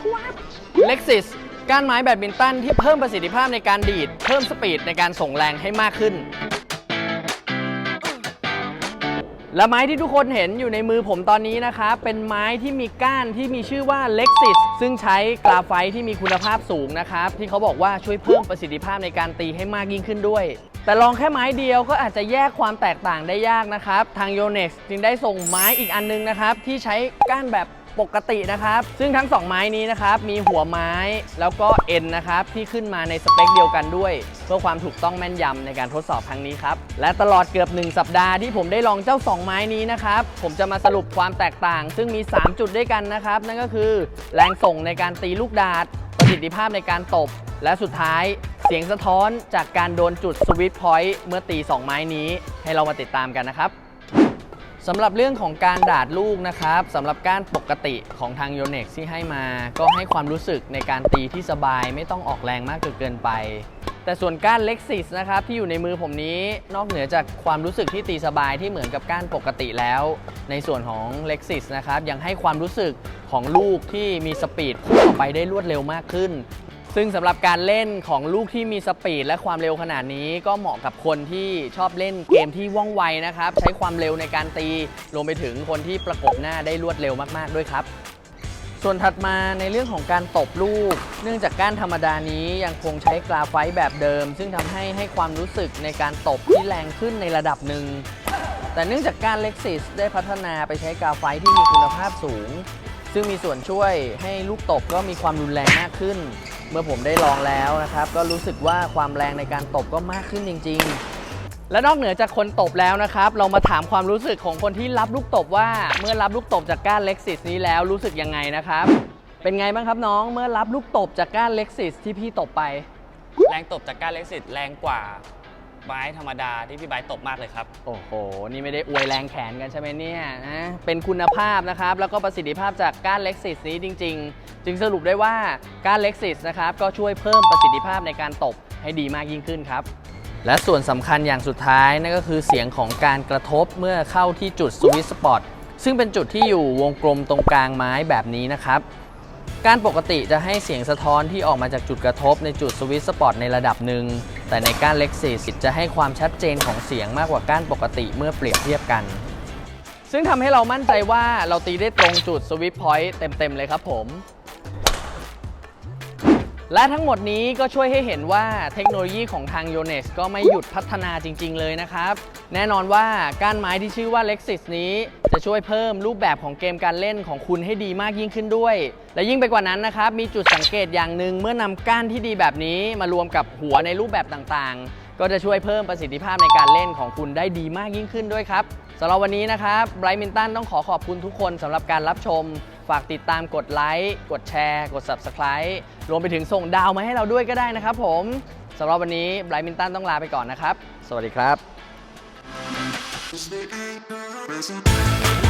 ชวบเล็กซิสก้านไม้แบดมินตันที่เพิ่มประสิทธิภาพในการดีด เพิ่มสปีดในการส่งแรงให้มากขึ้น และไม้ที่ทุกคนเห็นอยู่ในมือผมตอนนี้นะครับเป็นไม้ที่มีก้านที่มีชื่อว่า Lexis ซึ่งใช้กราไฟต์ที่มีคุณภาพสูงนะครับ ที่เขาบอกว่าช่วยเพิ่มประสิทธิภาพในการตีให้มากยิ่งขึ้นด้วย แต่ลองแค่ไม้เดียวก็อาจจะแยกความแตกต่างได้ยากนะครับ ทาง Yonex จึงได้ส่งไม้อีกอันนึงนะครับที่ใช้ก้านแบบ ปกตินะครับ ซึ่งทั้ง 2 ไม้นี้นะครับ มีหัวไม้แล้วก็เอ็นนะครับ ที่ขึ้นมาในสเปคเดียวกันด้วย เพื่อความถูกต้องแม่นยำในการทดสอบครั้งนี้ครับ และตลอดเกือบ 1 สัปดาห์ที่ผมได้ลองเจ้า 2 ไม้นี้นะครับ ผมจะมาสรุปความแตกต่าง ซึ่งมี 3 จุดด้วยกันนะครับ นั่นก็คือ แรงส่งในการตีลูกดาดประสิทธิภาพในการตบ และสุดท้ายเสียงสะท้อนจากการโดนจุดสวิตพอยต์เมื่อตี 2 ไม้นี้ ให้เรามาติดตามกันนะครับ สำหรับเรื่องของการดาดลูกนะครับสำหรับการปกติของทาง Yonex ที่ให้มา ก็ให้ความรู้สึกในการตีที่สบายไม่ต้องออกแรงมากเกินไป แต่ส่วนก้าน Lexis นะครับที่อยู่ในมือผมนี้นอกเหนือจากความรู้สึกที่ตีสบายที่เหมือนกับก้านปกติแล้ว ในส่วนของ Lexis นะครับยังให้ความรู้สึกของลูกที่มีสปีดพุ่งออกไปได้รวดเร็วมากขึ้น ซึ่งสำหรับการเล่นของลูกที่มีสปีดและความเร็วขนาดนี้ก็เหมาะกับคนที่ชอบเล่นเกมที่ว่องไวนะครับ ใช้ความเร็วในการตีรวมไปถึงคนที่ประกบหน้าได้รวดเร็วมากๆด้วยครับ ส่วนถัดมาในเรื่องของการตบลูก เนื่องจากก้านธรรมดานี้ยังคงใช้กราไฟต์แบบเดิม ซึ่งทำให้ให้ความรู้สึกในการตบที่แรงขึ้นในระดับหนึ่งแต่เนื่องจากการ Lexis ได้พัฒนาไปใช้กราไฟต์ที่มีคุณภาพสูง ซึ่งมีส่วนช่วยให้ลูกตบก็มีความรุนแรงมากขึ้น เมื่อผมได้ลองแล้วนะครับ ก็รู้สึกว่าความแรงในการตบก็มากขึ้นจริง ๆ และนอกเหนือจากคนตบแล้วนะครับ เรามาถามความรู้สึกของคนที่รับลูกตบว่าเมื่อรับลูกตบจากก้านเล็กซิสนี้แล้วรู้สึกยังไงนะครับ เป็นไงบ้างครับน้องเมื่อรับลูกตบจากก้านเล็กซิสที่พี่ตบไป แรงตบจากก้านเล็กซิตแรงกว่า ไม้ธรรมดาที่พี่ไบร์ทตบมากเลยครับ โอ้โห นี่ไม่ได้อวยแรงแขนกันใช่ไหมเนี่ยนะเป็นคุณภาพนะครับ แล้วก็ประสิทธิภาพจากก้าน Lexis นี้จริง ๆ จึงสรุปได้ว่าก้าน Lexis นะครับ ก็ช่วยเพิ่มประสิทธิภาพในการตบให้ดีมากยิ่งขึ้นครับ และส่วนสำคัญอย่างสุดท้ายนั่นก็คือเสียงของการกระทบเมื่อเข้าที่จุดสวิตสปอตซึ่งเป็นจุดที่อยู่วงกลมตรงกลางไม้แบบนี้นะครับ การปกติจะให้เสียงสะท้อนที่ออกมาจากจุดกระทบในจุดสวิตช์สปอตในระดับหนึ่ง แต่ในก้านเล็กซิสจะให้ความชัดเจนของเสียงมากกว่าก้านปกติเมื่อเปรียบเทียบกัน ซึ่งทำให้เรามั่นใจว่าเราตีได้ตรงจุดสวิตพอยต์เต็มๆเลยครับผม และทั้งหมดนี้ก็ช่วยให้เห็นว่าเทคโนโลยีของทาง Yonex ก็ไม่หยุดพัฒนาจริง ๆ เลยนะครับ แน่นอนว่าก้านไม้ที่ชื่อว่า Lexis นี้ จะช่วยเพิ่มรูปแบบของเกมการเล่นของคุณให้ดีมากยิ่งขึ้นด้วย และยิ่งไปกว่านั้นนะครับ มีจุดสังเกตอย่างหนึ่งเมื่อนำก้านที่ดีแบบนี้มารวมกับหัวในรูปแบบต่างๆ ก็จะช่วยเพิ่มประสิทธิภาพในการเล่นของคุณได้ดีมากยิ่งขึ้นด้วยครับสำหรับวันนี้นะครับไบรท์มินตันต้องขอขอบคุณทุกคนสำหรับการรับชม ฝากติดตามกดไลค์ กดแชร์ กด Subscribe รวมไปถึงส่งดาวมาให้เราด้วยก็ได้นะครับผมสำหรับวันนี้ไบรท์มินตันต้องลาไปก่อนนะครับ สวัสดีครับ